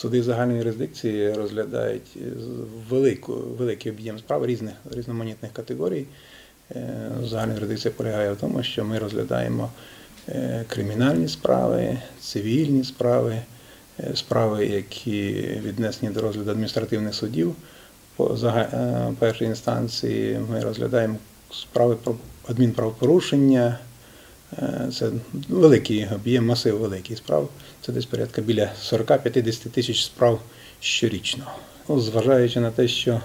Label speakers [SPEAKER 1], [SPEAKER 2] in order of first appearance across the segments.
[SPEAKER 1] Суди загальної юрисдикції розглядають велику, великий об'єм справ різних різноманітних категорій. Е, Загальна юрисдикція полягає в тому, що ми розглядаємо е, кримінальні справи, цивільні справи, е, справи, які віднесені до розгляду адміністративних судів. По е, першій інстанції ми розглядаємо справи про адмінправопорушення. Е, Це великий об'єм, масив великий справ. Це десь порядка біля 40-50 тисяч справ щорічно. Ну, Зважаючи на те, що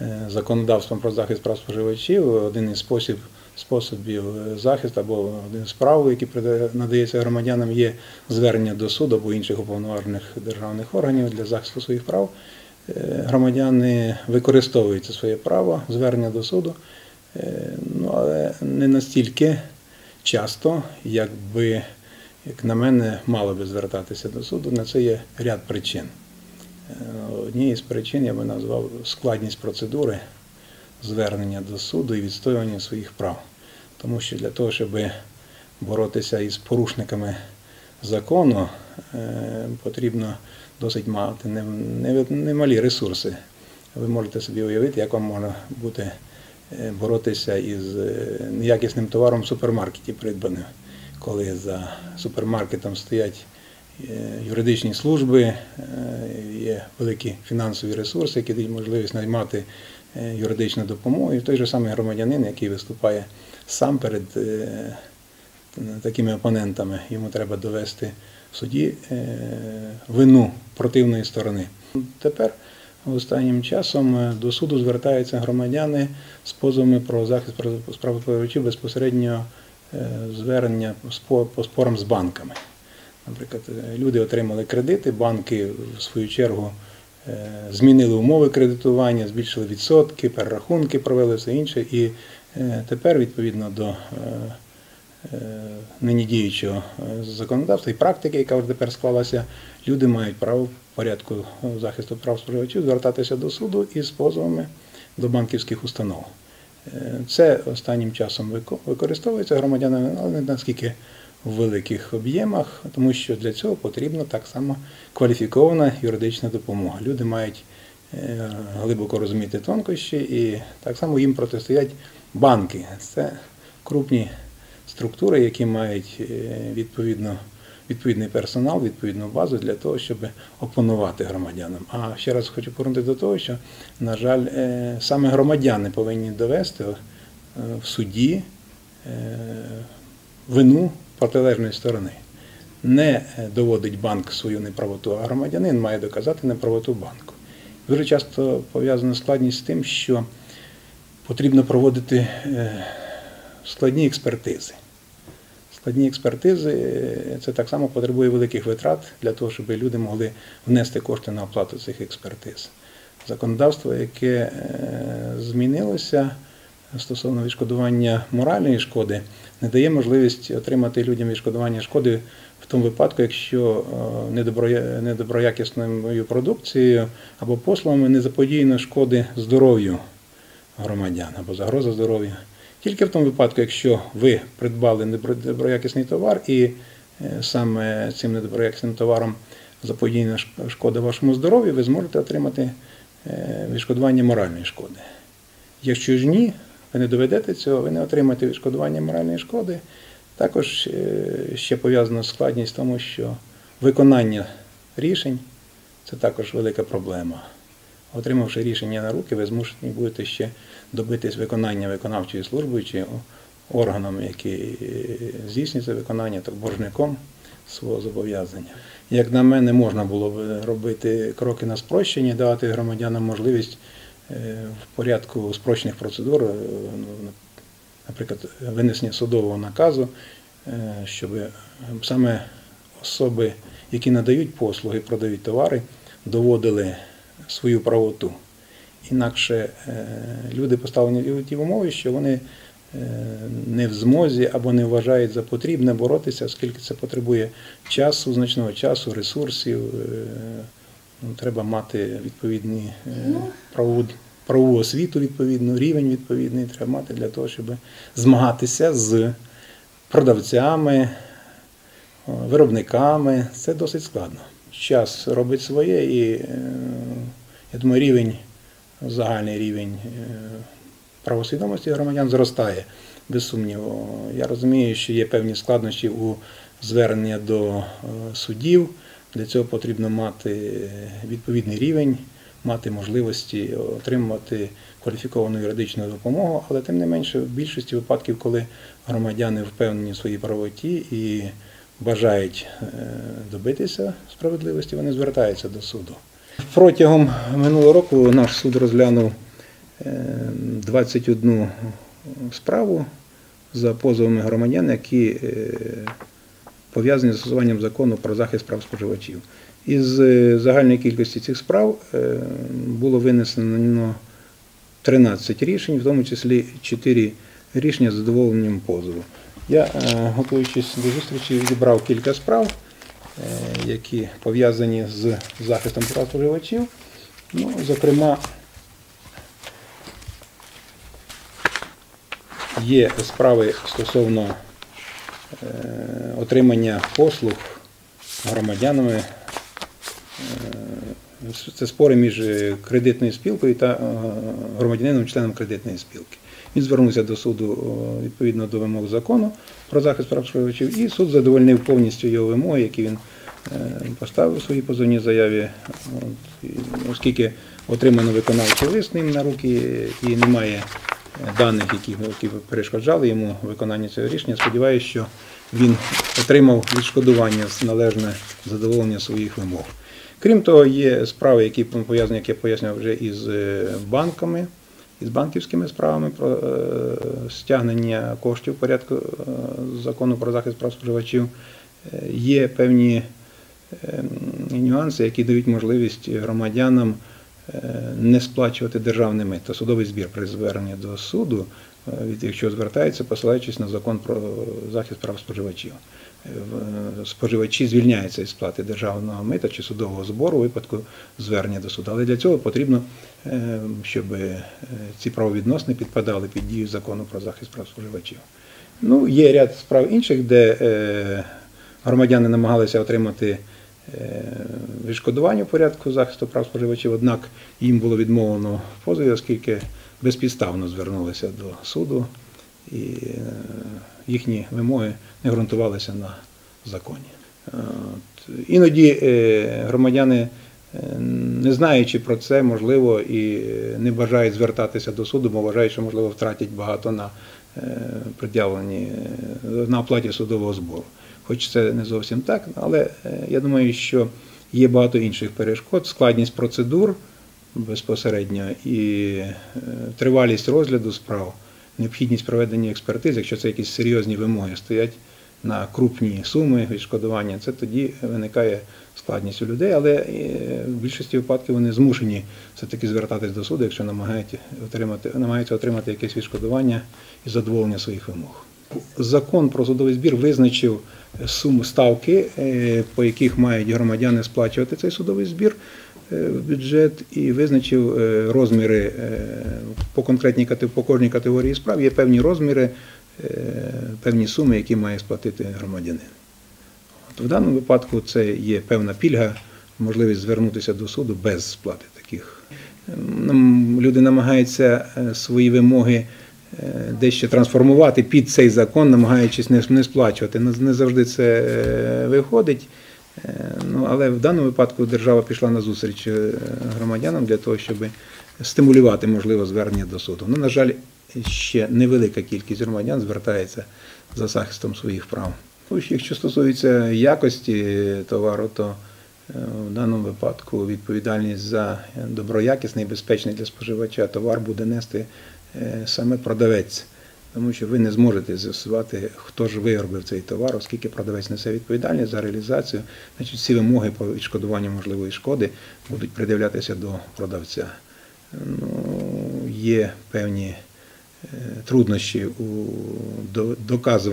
[SPEAKER 1] е, законодавством про захист прав споживачів один із спосіб, способів е, захисту або один з прав, прида- надається громадянам, є звернення до суду або інших уповноважених державних органів для захисту своїх прав. Громадяни використовують це своє право звернення до суду, ну, але не настільки часто, як би, як на мене, мало би звертатися до суду. На це є ряд причин. Е, Однією з причин я би назвав складність процедури звернення до суду і відстоювання своїх прав. Тому що для того, щоб боротися із порушниками закону, е, потрібно досить мати немалі ресурси. Ви можете собі уявити, як вам можна бути боротися із е, неякісним товаром в супермаркеті придбаним, коли за супермаркетом стоять е, юридичні служби, е, є великі фінансові ресурси, які дають можливість наймати е, юридичну допомогу. І той же самий громадянин, який виступає сам перед е, такими опонентами, йому треба довести в суді е, вину противної сторони. Тепер останнім часом е, до суду звертаються громадяни з позовами про захист прав- справоповідачів безпосередньо е, звернення по спорам з банками. Наприклад, е, люди отримали кредити, банки в свою чергу змінили умови кредитування, збільшили відсотки, перерахунки провели все інше. І тепер, відповідно до нині діючого е, законодавства і практики, яка вже тепер склалася, люди мають право в порядку захисту прав споживачів звертатися до суду із позовами до банківських установ. Е, Це останнім часом використовується громадянами, але не наскільки в великих об'ємах, тому що для цього потрібна так само кваліфікована юридична допомога. Люди мають е, глибоко розуміти тонкощі і так само їм протистоять банки. Це крупні структури, які мають е, відповідно, відповідний персонал, відповідну базу для того, щоб опонувати громадянам. А ще раз хочу повернути до того, що, на жаль, е, саме громадяни повинні довести е, в суді вину протилежної сторони. Не доводить банк свою неправоту, а громадянин має доказати неправоту банку. Дуже часто пов'язана складність з тим, що потрібно проводити складні експертизи. Складні експертизи е, це так само потребує великих витрат для того, щоб люди могли внести кошти на оплату цих експертиз. Законодавство, яке е, змінилося стосовно відшкодування моральної шкоди, не дає можливість отримати людям відшкодування шкоди в тому випадку, якщо е, недоброякісною продукцією або послугами не заподіяно шкоди здоров'ю громадян або загроза здоров'ю. Тільки в тому випадку, якщо ви придбали недоброякісний товар і е, саме цим недоброякісним товаром заподіяна шкода вашому здоров'ю, ви зможете отримати е, відшкодування моральної шкоди. Якщо ж ні, ви не доведете цього, ви не отримаєте відшкодування моральної шкоди. Також е, ще пов'язана складність тому, що виконання рішень це також велика проблема. Отримавши рішення на руки, ви змушені будете ще добитись виконання виконавчою службою чи органом, який е, здійснює це виконання, так боржником свого зобов'язання. Як на мене, можна було б робити кроки на спрощення, давати громадянам можливість е, в порядку спрощених процедур, е, ну, наприклад, винесення судового наказу, е, щоб саме особи, які надають послуги, продають товари, доводили свою правоту. Інакше е, люди поставлені в ті умови, що вони е, не в змозі або не вважають за потрібне боротися, оскільки це потребує часу, значного часу, ресурсів. е, ну, Треба мати відповідні е, правову, правову освіту, відповідну, рівень відповідний треба мати для того, щоб змагатися з продавцями, виробниками. Це досить складно. час робить своє, і я думаю, рівень, загальний рівень е, правосвідомості громадян зростає, без сумніву. Я розумію, що є певні складнощі у звернення до е, судів. Для цього потрібно мати відповідний рівень, мати можливості отримувати кваліфіковану юридичну допомогу, але тим не менше, в більшості випадків, коли громадяни впевнені в своїй правоті і бажають е, добитися справедливості, вони звертаються до суду. Протягом минулого року наш суд розглянув е, 21 справу за позовами громадян, які е, пов'язані з застосуванням закону про захист прав споживачів. Із е, загальної кількості цих справ е, було винесено 13 рішень, в тому числі 4 рішення з задоволенням позову. Я, е, готуючись до зустрічі, зібрав кілька справ, які пов'язані з захистом прав споживачів. Ну, зокрема, є справи стосовно е, отримання послуг громадянами. Е, Це спори між е, кредитною спілкою та е, громадянином, членом кредитної спілки. Він звернувся до суду відповідно до вимог закону про захист прав споживачів, і суд задовольнив повністю його вимоги, які він е, поставив у своїй позовній заяві, оскільки отримано виконавчий лист ним на руки і немає е, даних, які перешкоджали йому виконання цього рішення. Сподіваюся, що він отримав відшкодування належне задоволення своїх вимог. Крім того, є справи, які пов'язані, як я пояснював, вже із е, банками, із банківськими справами про е, стягнення коштів в порядку е, закону про захист прав споживачів. Є певні нюанси, які дають можливість громадянам не сплачувати державне мито, судовий збір при зверненні до суду, якщо звертаються, посилаючись на закон про захист прав споживачів. Е, Споживачі звільняються із сплати державного мита чи судового збору у випадку звернення до суду. Але для цього потрібно, е, щоб е, ці правовідносини підпадали під дію закону про захист прав споживачів. Ну, є ряд справ інших, де е, громадяни намагалися отримати е, відшкодування порядку захисту прав споживачів, однак їм було відмовлено в позові, оскільки безпідставно звернулися до суду, і е, їхні вимоги не ґрунтувалися на законі. Іноді е, громадяни, е, не знаючи про це, можливо, і е, не бажають звертатися до суду, бо вважають, що можливо втратять багато на е, пред'явленні е, на оплаті судового збору. Хоч це не зовсім так, але е, я думаю, що є багато інших перешкод, складність процедур безпосередньо і е, тривалість розгляду справ, необхідність проведення експертиз, якщо це якісь серйозні вимоги стоять на крупні суми відшкодування, це тоді виникає складність у людей, але е, в більшості випадків вони змушені все-таки звертатись до суду, якщо намагаються отримати, намагаються отримати якесь відшкодування і задоволення своїх вимог. Закон про судовий збір визначив суму ставки, е, по яких мають громадяни сплачувати цей судовий збір в бюджет, і визначив е, розміри е, по конкретній по кожній категорії справ. Є певні розміри, е, певні суми, які має сплатити громадянин. От в даному випадку це є певна пільга, можливість звернутися до суду без сплати таких. Люди намагаються е, свої вимоги е, дещо трансформувати під цей закон, намагаючись не сплачувати. Не завжди це е, виходить. Е, Ну, але в даному випадку держава пішла на зустріч е, громадянам для того, щоб стимулювати можливо звернення до суду. Ну, на жаль, ще невелика кількість громадян звертається за захистом своїх прав. Ну, Якщо стосується якості товару, то е, в даному випадку відповідальність за доброякісний і безпечний для споживача товар буде нести саме продавець, тому що ви не зможете з'ясувати, хто ж виробив цей товар, оскільки продавець несе відповідальність за реалізацію, значить всі вимоги по відшкодуванню можливої шкоди будуть придивлятися до продавця. Ну, є певні е, труднощі у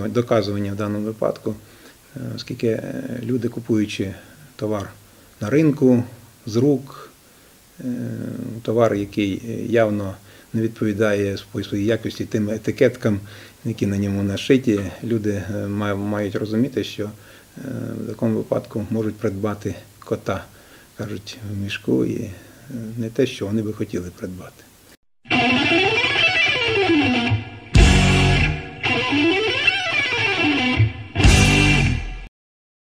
[SPEAKER 1] доказуванні, в даному випадку, е, оскільки е, люди, купуючи товар на ринку з рук, товар, який е, явно не відповідає по своїй якості тим етикеткам, які на ньому нашиті, люди е, мають розуміти, що е, в такому випадку можуть придбати кота, кажуть, в мішку і е, не те, що вони би хотіли придбати.